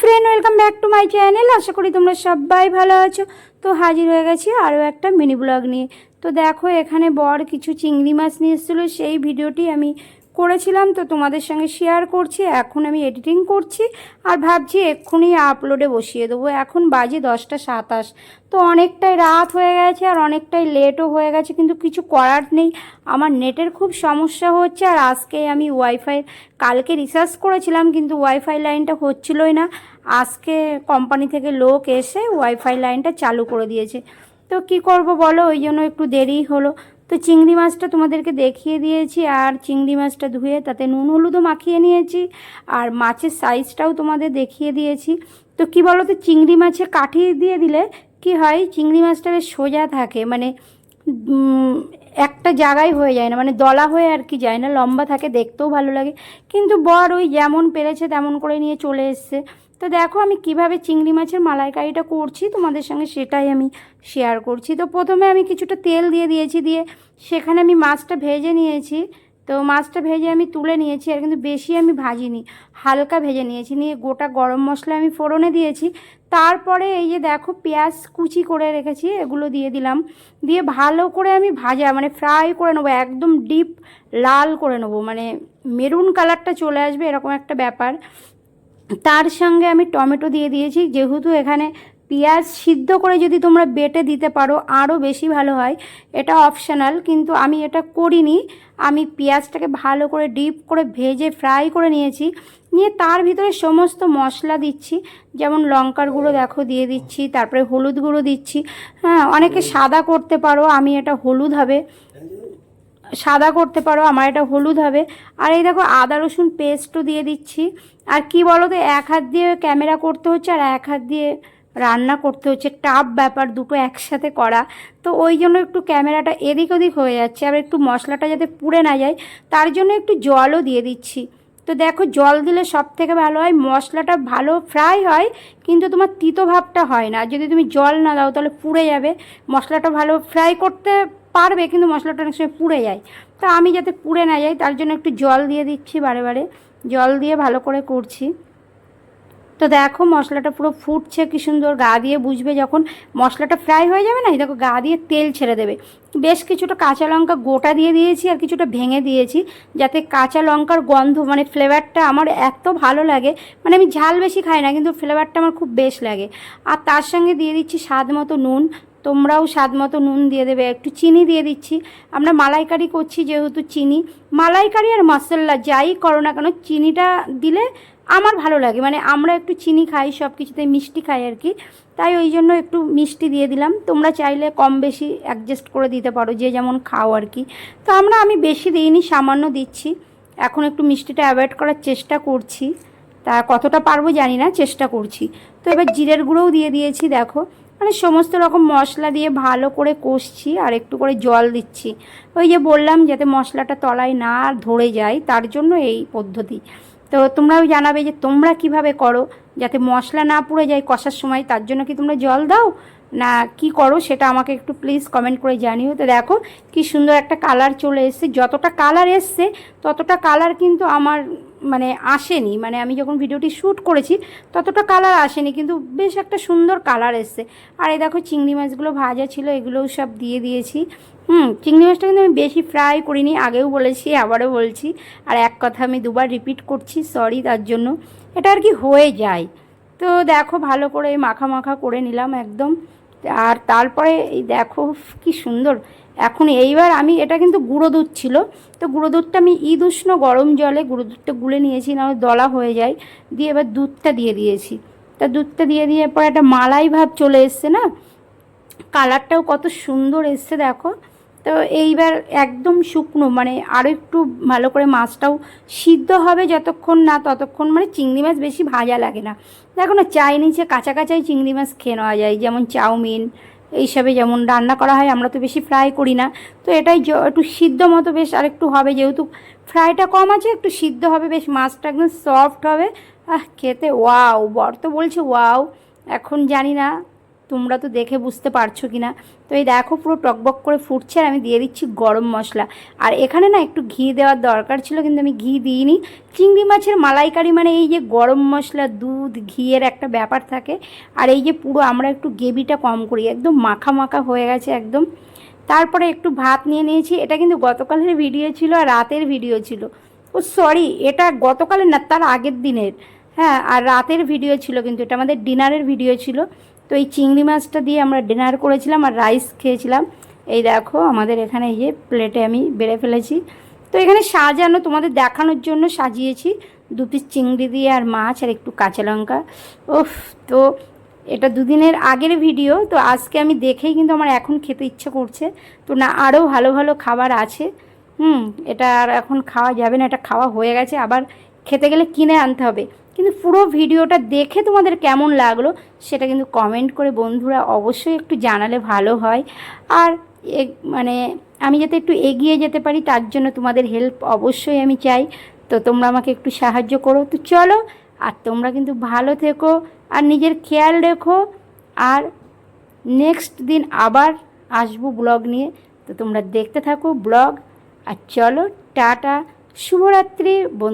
Friend welcome back to my channel আশা করি তোমরা সবাই ভালো আছো। তো হাজির হয়ে গেছি আরও একটা মিনি ব্লগ নিয়ে। তো দেখো, এখানে বর কিছু চিংড়ি মাছ নিয়ে এসেছিল। সেই ভিডিওটি আমি করেছিলাম তো তোমাদের সঙ্গে শেয়ার করছি, এখন আমি এডিটিং করছি আর ভাবছি এক্ষুনি আপলোডে বসিয়ে দেবো। এখন বাজে দশটা সাতাশ। তো অনেকটাই রাত হয়ে গেছে আর অনেকটাই লেটও হয়ে গেছে, কিন্তু কিছু করার নেই। আমার নেটের খুব সমস্যা হচ্ছে আর আজকে আমি ওয়াইফাই কালকে রিসার্চ করেছিলাম, কিন্তু ওয়াইফাই লাইনটা হচ্ছিলোই না। আজকে কোম্পানি থেকে লোক এসে ওয়াইফাই লাইনটা চালু করে দিয়েছে। তো কি করব বলো? ওই জন্য একটু দেরি হলো। তো চিংড়ি মাছটা তোমাদেরকে দেখিয়ে দিয়েছি, আর চিংড়ি মাছটা ধুয়ে তাতে নুন হলুদও মাখিয়ে নিয়েছি, আর মাছের সাইজটাও তোমাদের দেখিয়ে দিয়েছি। তো কি বলো তো চিংড়ি মাছে কাঠি দিয়ে দিলে কি হয়, চিংড়ি মাছটা বেশ সোজা থাকে মানে একটা জায়গায় হয়ে যায় না মানে দলা হয়ে আর কি যায় না, লম্বা থাকে, দেখতেও ভালো লাগে। কিন্তু বর ওই যেমন পেরেছে তেমন করে নিয়ে চলে এসছে। তো দেখো, আমি কীভাবে চিংড়ি মাছের মালাইকারিটা করছি তোমাদের সঙ্গে সেটাই আমি শেয়ার করছি। তো প্রথমে আমি কিছুটা তেল দিয়ে দিয়েছি, দিয়ে সেখানে আমি মাছটা ভেজে নিয়েছি। তো মাছটা ভেজে আমি তুলে নিয়েছি, আর কিন্তু বেশি আমি ভাজিনি, হালকা ভেজে নিয়েছি। নিয়ে গোটা গরম মশলা আমি ফোড়নে দিয়েছি। তারপরে এই যে দেখো, পেঁয়াজ কুচি করে রেখেছি, এগুলো দিয়ে দিলাম। দিয়ে ভালো করে আমি ভাজা মানে ফ্রাই করে নেব, একদম ডিপ লাল করে নেব মানে মেরুন কালারটা চলে আসবে, এরকম একটা ব্যাপার। তার সঙ্গে আমি টমেটো দিয়ে দিয়েছি। যেহেতু এখানে পেঁয়াজ সিদ্ধ করে যদি তোমরা বেটে দিতে পারো, আরও বেশি ভালো হয়। এটা অপশনাল, কিন্তু আমি এটা করিনি। আমি পেঁয়াজটাকে ভালো করে ডিপ করে ভেজে ফ্রাই করে নিয়েছি। নিয়ে তার ভিতরে সমস্ত মশলা দিচ্ছি। যেমন লঙ্কার গুঁড়ো দেখো, দিয়ে দিচ্ছি। তারপরে হলুদ গুঁড়ো দিচ্ছি। হ্যাঁ অনেকে সাদা করতে পারো, আমি এটা হলুদ হবে। সাদা করতে পারো, আমার এটা হলুদ হবে। আর এই দেখো, আদা, রসুন পেস্টও দিয়ে দিচ্ছি। আর কি বলো তো এক হাত দিয়ে ক্যামেরা করতে হচ্ছে আর এক হাত দিয়ে রান্না করতে হচ্ছে। টাফ ব্যাপার, দুটো একসাথে করা। তো ওই জন্য একটু ক্যামেরাটা এদিক ওদিক হয়ে যাচ্ছে। আর একটু মশলাটা যাতে পুড়ে না যায়, তার জন্য একটু জলও দিয়ে দিচ্ছি। তো দেখো, জল দিলে সব থেকে ভালো হয়, মশলাটা ভালো ফ্রাই হয়, কিন্তু তোমার তিতো ভাবটা হয় না। যদি তুমি জল না দাও, তাহলে পুড়ে যাবে। মশলাটা ভালো ফ্রাই করতে পারবে, কিন্তু মশলাটা অনেক সময় পুড়ে যায়। তো আমি যাতে পুড়ে না যাই, তার জন্য একটু জল দিয়ে দিচ্ছি বারে বারে। জল দিয়ে ভালো করে করছি। তো দেখো মশলাটা পুরো ফুটছে, কি সুন্দর গা দিয়ে বুঝবে যখন। মশলাটা ফ্রাই হয়ে যাবে না? দেখো গা দিয়ে তেল ছেড়ে দেবে। বেশ কিছুটা কাঁচা লঙ্কা গোটা দিয়ে দিয়েছি আর কিছুটা ভেঙে দিয়েছি, যাতে কাঁচা লঙ্কার গন্ধ মানে ফ্লেভারটা আমার এত ভালো লাগে। মানে আমি ঝাল বেশি খাই না, কিন্তু ফ্লেভারটা আমার খুব বেশ লাগে। আর তার সঙ্গে দিয়ে দিচ্ছি স্বাদ মতো নুন। তোমরাও স্বাদ মতো নুন দিয়ে দেবে, একটু চিনি দিয়ে দিচ্ছি। আমরা মালাইকারি করছি যেহেতু চিনি। মালাইকারি আর মশলা যাই করো না কেন, চিনিটা দিলে আমার ভালো লাগে। মানে আমরা একটু চিনি খাই সব কিছুতে মিষ্টি খাই আর কি। তাই ওই জন্য একটু মিষ্টি দিয়ে দিলাম। তোমরা চাইলে কম বেশি অ্যাডজাস্ট করে দিতে পারো, যে যেমন খাও আর কি। তো আমরা, আমি বেশি দিইনি, সামান্য দিচ্ছি। এখন একটু মিষ্টিটা অ্যাভয়েড করার চেষ্টা করছি। তা কতটা পারব জানি না, চেষ্টা করছি। তো এবার জিরের গুঁড়োও দিয়ে দিয়েছি, দেখো। মানে সমস্ত রকম মশলা দিয়ে ভালো করে কষছি আর একটু করে জল দিচ্ছি। ওই যে বললাম যাতে মশলাটা তলায় না ধরে যায়, তার জন্য এই পদ্ধতি। তো তোমরাও জানাবে যে তোমরা কীভাবে করো, যাতে মশলা না পুড়ে যায় কষার সময়, তার জন্য কি তোমরা জল দাও? না, কি করো সেটা আমাকে একটু প্লিজ কমেন্ট করে জানিও। তো দেখো, কি সুন্দর একটা কালার চলে এসছে। যতটা কালার এসছে, ততটা কালার কিন্তু আমার মানে আসেনি। মানে আমি যখন ভিডিওটি শ্যুট করেছি, ততটা কালার আসেনি, কিন্তু বেশ একটা সুন্দর কালার এসছে। আর এই দেখো, চিংড়ি মাছগুলো ভাজা ছিল, এগুলোও সব দিয়ে দিয়েছি। হুম, চিংড়ি মাছটা কিন্তু আমি বেশি ফ্রাই করিনি, আগেও বলেছি, আবারও বলছি। আর এক কথা, আমি দুবার রিপিট করছি সরি তার জন্য। এটা আর কি হয়ে যায়। তো দেখো, ভালো করে মাখা মাখা করে নিলাম একদম। আর তারপরে এই দেখো কি সুন্দর। এখন এইবার আমি, এটা কিন্তু গুঁড়ো দুধ ছিল। তো গুঁড়ো দুধটা আমি ঈদ উষ্ণ গরম জলে গুঁড়ো দুধটা গুলে নিয়েছি না দলা হয়ে যায়। দিয়ে এবার দুধটা দিয়ে দিয়েছি। তা দুধটা দিয়ে দিয়ে পরে একটা মালাই ভাব চলে এসছে না? কালারটাও কত সুন্দর এসছে দেখো। তো এইবার একদম শুকনো মানে আরও একটু ভালো করে মাছটাও সিদ্ধ হবে যতক্ষণ না ততক্ষণ মানে চিংড়ি মাছ বেশি ভাজা লাগে না। দেখো না, চাইনিজে কাঁচা কাঁচাই চিংড়ি মাছ খেয়ে নেওয়া যায়, যেমন চাউমিন, এইসবে যেমন রান্না করা হয়, আমরা তো বেশি ফ্রাই করি না। তো এটাই একটু সিদ্ধ মতো বেশ আর একটু হবে, যেহেতু ফ্রাইটা কম আছে, একটু সিদ্ধ হবে, বেশ মাছটা একদম সফট হবে। আহ, খেতে ওয়াও বর তো বলছে ওয়াও এখন জানি না। তোমরা তো দেখে বুঝতে পারছ কি না তো এই দেখো পুরো টকবক করে ফুটছে আর আমি দিয়ে দিচ্ছি গরম মশলা। আর এখানে না একটু ঘি দেওয়ার দরকার ছিল কিন্তু আমি ঘি দিইনি। চিংড়ি মাছের মালাইকারি মানে এই যে গরম মশলা, দুধ, ঘিয়ের একটা ব্যাপার থাকে। আর এই যে পুরো আমরা একটু গ্রেভিটা কম করি, একদম মাখা মাখা হয়ে গেছে একদম। তারপরে একটু ভাত নিয়ে নিয়েছি। এটা কিন্তু গতকালের ভিডিও ছিল আর রাতের ভিডিও ছিল। ও সরি, এটা গতকালের না, তার আগের দিনের। হ্যাঁ আর রাতের ভিডিও ছিল কিন্তু, এটা আমাদের ডিনারের ভিডিও ছিল। তো এই চিংড়ি মাছটা দিয়ে আমরা ডিনার করেছিলাম আর রাইস খেয়েছিলাম। এই দেখো আমাদের এখানে এই যে প্লেটে আমি বেড়ে ফেলেছি। তো এখানে সাজানো, তোমাদের দেখানোর জন্য সাজিয়েছি। দু পিস চিংড়ি দিয়ে আর মাছ আর একটু কাঁচা লঙ্কা। ওফ তো এটা দুদিনের আগের ভিডিও তো আজকে আমি দেখেই কিন্তু আমার এখন খেতে ইচ্ছে করছে। তো না আরও ভালো ভালো খাবার আছে। হুম, এটা আর এখন খাওয়া যাবে না, এটা খাওয়া হয়ে গেছে। আবার খেতে গেলে কিনে আনতে হবে। কিন্তু পুরো ভিডিওটা দেখে তোমাদের কেমন লাগল সেটা কিন্তু কমেন্ট করে বন্ধুরা অবশ্যই একটু জানালে ভালো হয়। আর মানে আমি যাতে একটু এগিয়ে যেতে পারি, তার জন্য তোমাদের হেল্প অবশ্যই আমি চাই। তো তোমরা আমাকে একটু সাহায্য করো। তো চলো, আর তোমরা কিন্তু ভালো থেকো, আর নিজের খেয়াল রেখো। আর নেক্সট দিন আবার আসব ব্লগ নিয়ে। তো তোমরা দেখতে থাকো ব্লগ আর চলো, টাটা, শুভরাত্রি বন্ধু